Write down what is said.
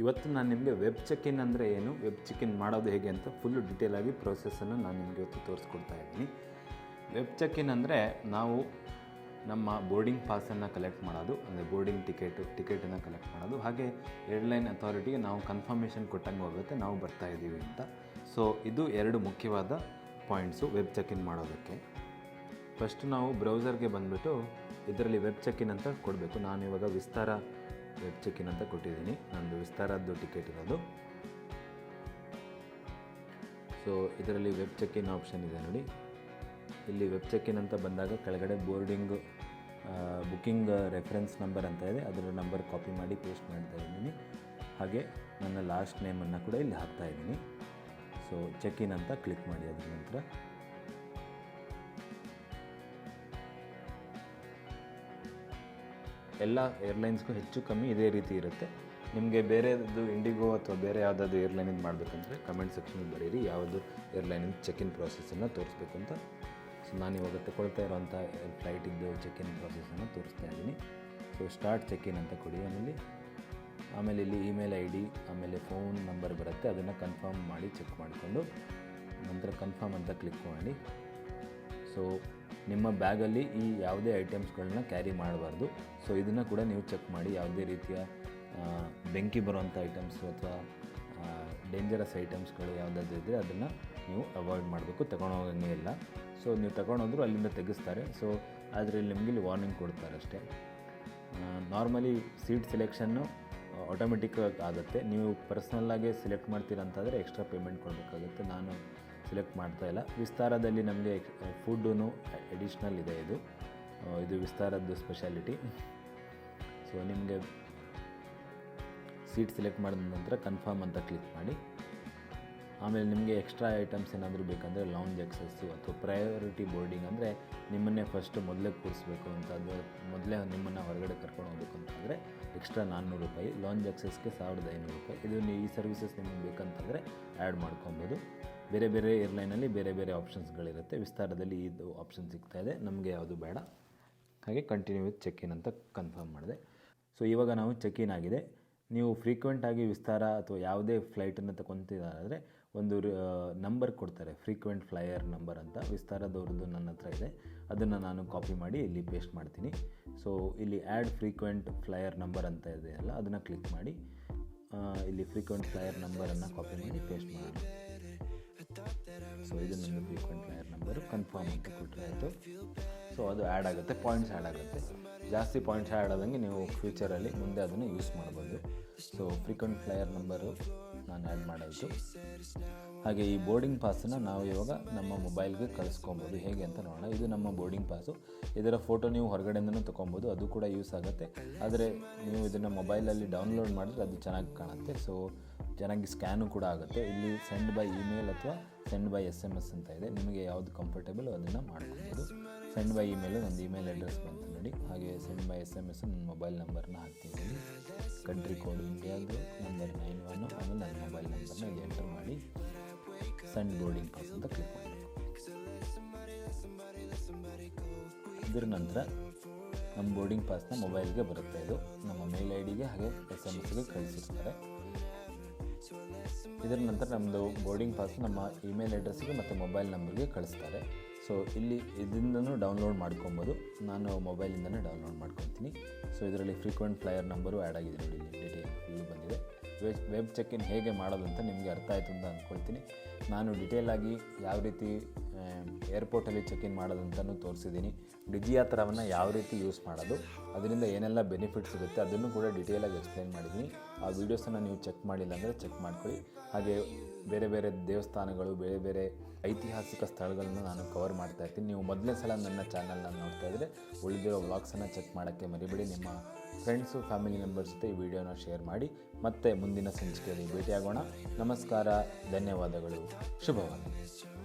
ಇವತ್ತು ನಾನು ನಿಮಗೆ ವೆಬ್ ಚೆಕ್ ಇನ್ ಅಂದರೆ ಏನು? ವೆಬ್ ಚೆಕ್ ಇನ್ ಮಾಡೋದು ಹೇಗೆ ಅಂತ ಫುಲ್ಲು ಡೀಟೇಲಾಗಿ ಪ್ರೊಸೆಸನ್ನು ನಾನು ನಿಮಗೆ ಇವತ್ತು ತೋರಿಸ್ಕೊಡ್ತಾ ಇದ್ದೀನಿ. ವೆಬ್ ಚೆಕ್ ಇನ್ ಅಂದರೆ ನಾವು ನಮ್ಮ ಬೋರ್ಡಿಂಗ್ ಪಾಸನ್ನು ಕಲೆಕ್ಟ್ ಮಾಡೋದು, ಅಂದರೆ ಬೋರ್ಡಿಂಗ್ ಟಿಕೆಟು ಟಿಕೆಟನ್ನು ಕಲೆಕ್ಟ್ ಮಾಡೋದು. ಹಾಗೆ ಏರ್ಲೈನ್ ಅಥಾರಿಟಿಗೆ ನಾವು ಕನ್ಫರ್ಮೇಷನ್ ಕೊಟ್ಟಂಗೆ ಹೋಗುತ್ತೆ, ನಾವು ಬರ್ತಾ ಇದ್ದೀವಿ ಅಂತ. ಸೊ ಇದು ಎರಡು ಮುಖ್ಯವಾದ ಪಾಯಿಂಟ್ಸು ವೆಬ್ ಚೆಕ್ ಇನ್ ಮಾಡೋದಕ್ಕೆ. ಫಸ್ಟ್ ನಾವು ಬ್ರೌಸರ್ಗೆ ಬಂದುಬಿಟ್ಟು ಇದರಲ್ಲಿ ವೆಬ್ ಚೆಕ್ ಇನ್ ಅಂತ ಕೊಡಬೇಕು. ನಾನು ಇವಾಗ ವಿಸ್ತಾರ ವೆಬ್ ಚೆಕ್ ಅಂತ ಕೊಟ್ಟಿದ್ದೀನಿ. ನಂದು ವಿಸ್ತಾರದ್ದು ಟಿಕೆಟ್ ಇರೋದು. ಸೊ ಇದರಲ್ಲಿ ವೆಬ್ ಚೆಕ್ ಇನ್ ಆಪ್ಷನ್ ಇದೆ ನೋಡಿ. ಇಲ್ಲಿ ವೆಬ್ ಚೆಕ್ ಇನ್ ಅಂತ ಬಂದಾಗ ಕೆಳಗಡೆ ಬೋರ್ಡಿಂಗ್ ಬುಕ್ಕಿಂಗ್ ರೆಫರೆನ್ಸ್ ನಂಬರ್ ಅಂತ ಇದೆ. ಅದರ ನಂಬರ್ ಕಾಪಿ ಮಾಡಿ ಪೇಸ್ಟ್ ಮಾಡ್ತಾ ಇದ್ದೀನಿ. ಹಾಗೆ ನನ್ನ ಲಾಸ್ಟ್ ನೇಮನ್ನು ಕೂಡ ಇಲ್ಲಿ ಹಾಕ್ತಾ ಇದ್ದೀನಿ. ಸೊ ಚೆಕ್ ಇನ್ ಅಂತ ಕ್ಲಿಕ್ ಮಾಡಿ ಅದರ ನಂತರ. ಎಲ್ಲ ಏರ್ಲೈನ್ಸ್ಗೂ ಹೆಚ್ಚು ಕಮ್ಮಿ ಇದೇ ರೀತಿ ಇರುತ್ತೆ. ನಿಮಗೆ ಬೇರೆದು ಇಂಡಿಗೋ ಅಥವಾ ಬೇರೆ ಯಾವುದಾದ್ರು ಏರ್ಲೈನಿಂದ ಮಾಡಬೇಕಂದ್ರೆ ಕಮೆಂಟ್ ಸೆಕ್ಷನಲ್ಲಿ ಬರೀರಿ. ಯಾವುದು ಏರ್ಲೈನಿಂದ ಚೆಕ್ ಇನ್ ಪ್ರಾಸೆಸನ್ನು ತೋರಿಸ್ಬೇಕು ಅಂತ. ಸೊ ನಾನು ಇವಾಗ ತಗೊಳ್ತಾ ಇರೋಂಥ ಫ್ಲೈಟಿದ್ದು ಚೆಕ್ ಇನ್ ಪ್ರಾಸೆಸನ್ನು ತೋರಿಸ್ತಾ ಇದ್ದೀನಿ. ಸೊ ಸ್ಟಾರ್ಟ್ ಚೆಕ್ ಇನ್ ಅಂತ ಕೊಡಿ ಆಮೇಲೆ. ಆಮೇಲೆ ಇಲ್ಲಿ ಇಮೇಲ್ ಐ ಡಿ ಆಮೇಲೆ ಫೋನ್ ನಂಬರ್ ಬರುತ್ತೆ. ಅದನ್ನು ಕನ್ಫರ್ಮ್ ಮಾಡಿ ಚೆಕ್ ಮಾಡಿಕೊಂಡು ನಂತರ ಕನ್ಫರ್ಮ್ ಅಂತ ಕ್ಲಿಕ್ ಮಾಡಿ. ಸೊ ನಿಮ್ಮ ಬ್ಯಾಗಲ್ಲಿ ಈ ಯಾವುದೇ ಐಟಮ್ಸ್ಗಳನ್ನ ಕ್ಯಾರಿ ಮಾಡಬಾರ್ದು. ಸೊ, ಇದನ್ನು ಕೂಡ ನೀವು ಚೆಕ್ ಮಾಡಿ. ಯಾವುದೇ ರೀತಿಯ ಬೆಂಕಿ ಬರುವಂಥ ಐಟಮ್ಸು ಅಥವಾ ಡೇಂಜರಸ್ ಐಟಮ್ಸ್ಗಳು ಯಾವುದಾದ್ರು ಇದ್ದರೆ ಅದನ್ನು ನೀವು ಅವಾಯ್ಡ್ ಮಾಡಬೇಕು. ತಗೊಂಡೋಗಂಗೆ ಇಲ್ಲ. ಸೊ, ನೀವು ತಗೊಂಡೋದ್ರು ಅಲ್ಲಿಂದ ತೆಗೆಸ್ತಾರೆ. ಸೊ, ಆದರೆ ನಿಮಗೆ ಇಲ್ಲಿ ವಾರ್ನಿಂಗ್ ಕೊಡ್ತಾರೆ ಅಷ್ಟೇ. ನಾರ್ಮಲಿ ಸೀಟ್ ಸೆಲೆಕ್ಷನ್ನು ಆಟೋಮೆಟಿಕ್ ಆಗುತ್ತೆ. ನೀವು ಪರ್ಸ್ನಲ್ಲಾಗೆ ಸೆಲೆಕ್ಟ್ ಮಾಡ್ತೀರಂತಾದರೆ ಎಕ್ಸ್ಟ್ರಾ ಪೇಮೆಂಟ್ ಕೊಡಬೇಕಾಗುತ್ತೆ. ನಾನು ಸೆಲೆಕ್ಟ್ ಮಾಡ್ತಾ ಇಲ್ಲ. ವಿಸ್ತಾರದಲ್ಲಿ ನಮಗೆ ಫುಡ್ಡೂ ಎಡಿಷ್ನಲ್ ಇದೆ ಇದು. ಇದು ವಿಸ್ತಾರದ್ದು ಸ್ಪೆಷಾಲಿಟಿ ಸೊ ನಿಮಗೆ ಸೀಟ್ ಸೆಲೆಕ್ಟ್ ಮಾಡಿದ ನಂತರ ಕನ್ಫರ್ಮ್ ಅಂತ ಕ್ಲಿಕ್ ಮಾಡಿ. ಆಮೇಲೆ ನಿಮಗೆ ಎಕ್ಸ್ಟ್ರಾ ಐಟಮ್ಸ್ ಏನಾದರೂ ಬೇಕಂದರೆ ಲೌಂಜ್ ಎಕ್ಸಸ್ಸು ಅಥವಾ ಪ್ರಯಾರಿಟಿ ಬೋರ್ಡಿಂಗ್ ಅಂದರೆ ನಿಮ್ಮನ್ನೇ ಫಸ್ಟ್ ಮೊದಲೇ ಕೂರಿಸ್ಬೇಕು ಅಂತ ಅದು ಮೊದಲೇ ನಿಮ್ಮನ್ನು ಹೊರಗಡೆ ಕರ್ಕೊಂಡು ಹೋಗ್ಬೇಕು ಅಂತಂದರೆ ಎಕ್ಸ್ಟ್ರಾ ನಾನ್ನೂರು ರೂಪಾಯಿ ಲಾಂಜ್ ಎಕ್ಸಸ್ಗೆ ಸಾವಿರದ ಐನೂರು ರೂಪಾಯಿ. ಇದು ಈ ಸರ್ವಿಸಸ್ ನಿಮಗೆ ಬೇಕಂತಂದರೆ ಆ್ಯಡ್ ಮಾಡ್ಕೊಬೋದು. ಬೇರೆ ಬೇರೆ ಏರ್ಲೈನಲ್ಲಿ ಬೇರೆ ಬೇರೆ ಆಪ್ಷನ್ಸ್ಗಳಿರುತ್ತೆ ವಿಸ್ತಾರದಲ್ಲಿ ಇದು ಆಪ್ಷನ್ ಸಿಗ್ತಾ ಇದೆ. ನಮಗೆ ಯಾವುದು ಬೇಡ. ಹಾಗೆ ಕಂಟಿನ್ಯೂ ವಿತ್ ಚೆಕ್ ಇನ್ ಅಂತ ಕನ್ಫರ್ಮ್ ಮಾಡಿದೆ. ಸೊ ಇವಾಗ ನಾವು ಚೆಕ್ ಇನ್ ಆಗಿದೆ. ನೀವು ಫ್ರೀಕ್ವೆಂಟಾಗಿ ವಿಸ್ತಾರ ಅಥವಾ ಯಾವುದೇ ಫ್ಲೈಟನ್ನು ತಗೊತಿದ್ದಾರೆ ಒಂದು ನಂಬರ್ ಕೊಡ್ತಾರೆ ಫ್ರೀಕ್ವೆಂಟ್ ಫ್ಲೈಯರ್ ನಂಬರ್ ಅಂತ. ವಿಸ್ತಾರದವ್ರದ್ದು ನನ್ನ ಹತ್ರ ಇದೆ. ಅದನ್ನು ನಾನು ಕಾಪಿ ಮಾಡಿ ಇಲ್ಲಿ ಪೇಸ್ಟ್ ಮಾಡ್ತೀನಿ. ಸೊ ಇಲ್ಲಿ ಆ್ಯಡ್ ಫ್ರೀಕ್ವೆಂಟ್ ಫ್ಲೈಯರ್ ನಂಬರ್ ಅಂತ ಇದೆ ಅಲ್ಲ ಅದನ್ನು ಕ್ಲಿಕ್ ಮಾಡಿ ಇಲ್ಲಿ ಫ್ರೀಕ್ವೆಂಟ್ ಫ್ಲೈಯರ್ ನಂಬರನ್ನು ಕಾಪಿ ಮಾಡಿ ಪೇಸ್ಟ್ ಮಾಡೋಣ ಸೊ ಇದು ನನ್ನ ಫ್ರೀಕ್ವೆಂಟ್ ಫ್ಲೈಯರ್ ನಂಬರ್ ಕನ್ಫರ್ಮ್ ಅಂತ ಕೊಟ್ಟರೆ ಆಯಿತು. ಸೊ ಅದು ಆ್ಯಡ್ ಆಗುತ್ತೆ ಪಾಯಿಂಟ್ಸ್ ಆ್ಯಡ್ ಆಗುತ್ತೆ. ಜಾಸ್ತಿ ಪಾಯಿಂಟ್ಸ್ ಆ್ಯಡ್ ಆದಂಗೆ ನೀವು ಫ್ಯೂಚರಲ್ಲಿ ಮುಂದೆ ಅದನ್ನು ಯೂಸ್ ಮಾಡ್ಬೋದು. ಸೊ ಫ್ರೀಕ್ವೆಂಟ್ ಫ್ಲೈಯರ್ ನಂಬರು ನಾನು ಆ್ಯಡ್ ಮಾಡಾಯಿತು. ಹಾಗೆ ಈ ಬೋರ್ಡಿಂಗ್ ಪಾಸನ್ನು ನಾವು ಇವಾಗ ನಮ್ಮ ಮೊಬೈಲ್ಗೆ ಕಳಿಸ್ಕೊಬೋದು. ಹೇಗೆ ಅಂತ ನೋಡೋಣ. ಇದು ನಮ್ಮ ಬೋರ್ಡಿಂಗ್ ಪಾಸು ಇದರ ಫೋಟೋ ನೀವು ಹೊರಗಡೆಯಿಂದನೂ ತೊಗೊಬೋದು ಅದು ಕೂಡ ಯೂಸ್ ಆಗುತ್ತೆ. ಆದರೆ, ನೀವು ಇದನ್ನು ಮೊಬೈಲಲ್ಲಿ ಡೌನ್ಲೋಡ್ ಮಾಡಿದ್ರೆ ಅದು ಚೆನ್ನಾಗಿ ಕಾಣುತ್ತೆ. ಸೊ ಚೆನ್ನಾಗಿ ಸ್ಕ್ಯಾನು ಕೂಡ ಆಗುತ್ತೆ. ಇಲ್ಲಿ ಸೆಂಡ್ ಬೈ ಇಮೇಲ್ ಅಥವಾ send by S M S ಅಂತ ಇದೆ. ನಿಮಗೆ ಯಾವುದು ಕಂಫರ್ಟೇಬಲ್ ಅದನ್ನು ಮಾಡ್ಕೊಬೋದು. ಸೆಂಡ್ ಬೈ ಇಮೇಲ್ ನಂದು ಇಮೇಲ್ ಅಡ್ರೆಸ್ ಬಂತು ನೋಡಿ. ಹಾಗೆ send by S M S ನನ್ನ ಮೊಬೈಲ್ ನಂಬರ್ನ ಹಾಕ್ತೀನಿ ಕಂಟ್ರಿ ಕೋಡ್ ಇಂಡಿಯಾದು ನಂಬರ್ ನೈನ್ ಒನ್ ಆಮೇಲೆ ನನ್ನ ಮೊಬೈಲ್ ನಂಬರ್ನ ಇಲ್ಲಿ ಎಂಟರ್ ಮಾಡಿ. ಸೆಂಡ್ ಬೋರ್ಡಿಂಗ್ ಪಾಸ್ ಅಂತ ಕ್ಲಿಕ್ ಮಾಡಿ. ಇದರ ನಂತರ ನಮ್ಮ ಬೋರ್ಡಿಂಗ್ ಪಾಸ್ನ ಮೊಬೈಲ್ಗೆ ಬರುತ್ತೆ ಇದು. ನಮ್ಮ ಮೇಲ್ ಐ ಡಿಗೆ ಹಾಗೆ ಎಸ್ ಎಂ ಎಸ್ಗೆ ಕಳಿಸಿರ್ತಾರೆ. ಇದರ ನಂತರ ನಮ್ಮದು ಬೋರ್ಡಿಂಗ್ ಪಾಸ್ ನಮ್ಮ ಇಮೇಲ್ ಅಡ್ರೆಸ್ಗೆ ಮತ್ತು ಮೊಬೈಲ್ ನಂಬರ್ಗೆ ಕಳಿಸ್ತಾರೆ. ಸೊ, ಇಲ್ಲಿ ಇದರಿಂದನೂ ಡೌನ್ಲೋಡ್ ಮಾಡ್ಕೊಬೋದು. ನಾನು ಮೊಬೈಲಿಂದನೇ ಡೌನ್ಲೋಡ್ ಮಾಡ್ಕೊತೀನಿ. ಸೊ, ಇದರಲ್ಲಿ ಫ್ರೀಕ್ವೆಂಟ್ ಫ್ಲೈಯರ್ ನಂಬರು ಆ್ಯಡ್ ಆಗಿದೆ ನೋಡಿ, ಇಲ್ಲಿ ಫುಲ್ ಬಂದಿದೆ. ವೆಬ್ ಚೆಕ್ ಇನ್ ಹೇಗೆ ಮಾಡೋದು ಅಂತ ನಿಮಗೆ ಅರ್ಥ ಆಯಿತು ಅಂತ ಅಂದ್ಕೊಳ್ತೀನಿ ನಾನು ಡಿಟೇಲಾಗಿ ಯಾವ ರೀತಿ ಏರ್ಪೋರ್ಟಲ್ಲಿ ಚೆಕ್ ಇನ್ ಮಾಡೋದು ಅಂತಲೂ ತೋರಿಸಿದ್ದೀನಿ. ಡಿಜಿಯಾತ್ರವನ್ನು ಯಾವ ರೀತಿ ಯೂಸ್ ಮಾಡೋದು, ಅದರಿಂದ ಏನೆಲ್ಲ ಬೆನಿಫಿಟ್ ಸಿಗುತ್ತೆ ಅದನ್ನು ಕೂಡ ಡಿಟೇಲಾಗಿ ಎಕ್ಸ್ಪ್ಲೈನ್ ಮಾಡಿದ್ದೀನಿ. ಆ ವೀಡಿಯೋಸನ್ನು ನೀವು ಚೆಕ್ ಮಾಡಿಲ್ಲ ಅಂದರೆ ಚೆಕ್ ಮಾಡ್ಕೊಳ್ಳಿ. ಹಾಗೆ ಬೇರೆ ಬೇರೆ ದೇವಸ್ಥಾನಗಳು, ಬೇರೆ ಬೇರೆ ಐತಿಹಾಸಿಕ ಸ್ಥಳಗಳನ್ನು ನಾನು ಕವರ್ ಮಾಡ್ತಾ ಇರ್ತೀನಿ. ನೀವು ಮೊದಲನೇ ಸಲ ನನ್ನ ಚಾನಲ್ನ ನೋಡ್ತಾ ಇದ್ದರೆ ಉಳಿದಿರೋ ವ್ಲಾಗ್ಸನ್ನು ಚೆಕ್ ಮಾಡೋಕ್ಕೆ ಮರಿಬೇಡಿ. ನಿಮ್ಮ ಫ್ರೆಂಡ್ಸು ಫ್ಯಾಮಿಲಿ ಮೆಂಬರ್ಸ್ ಜೊತೆ ಈ ವಿಡಿಯೋನ ಶೇರ್ ಮಾಡಿ ಮತ್ತೆ ಮುಂದಿನ ಸಂಚಿಕೆಯಲ್ಲಿ ಭೇಟಿಯಾಗೋಣ. ನಮಸ್ಕಾರ, ಧನ್ಯವಾದಗಳು. ಶುಭವಾಗಲಿ.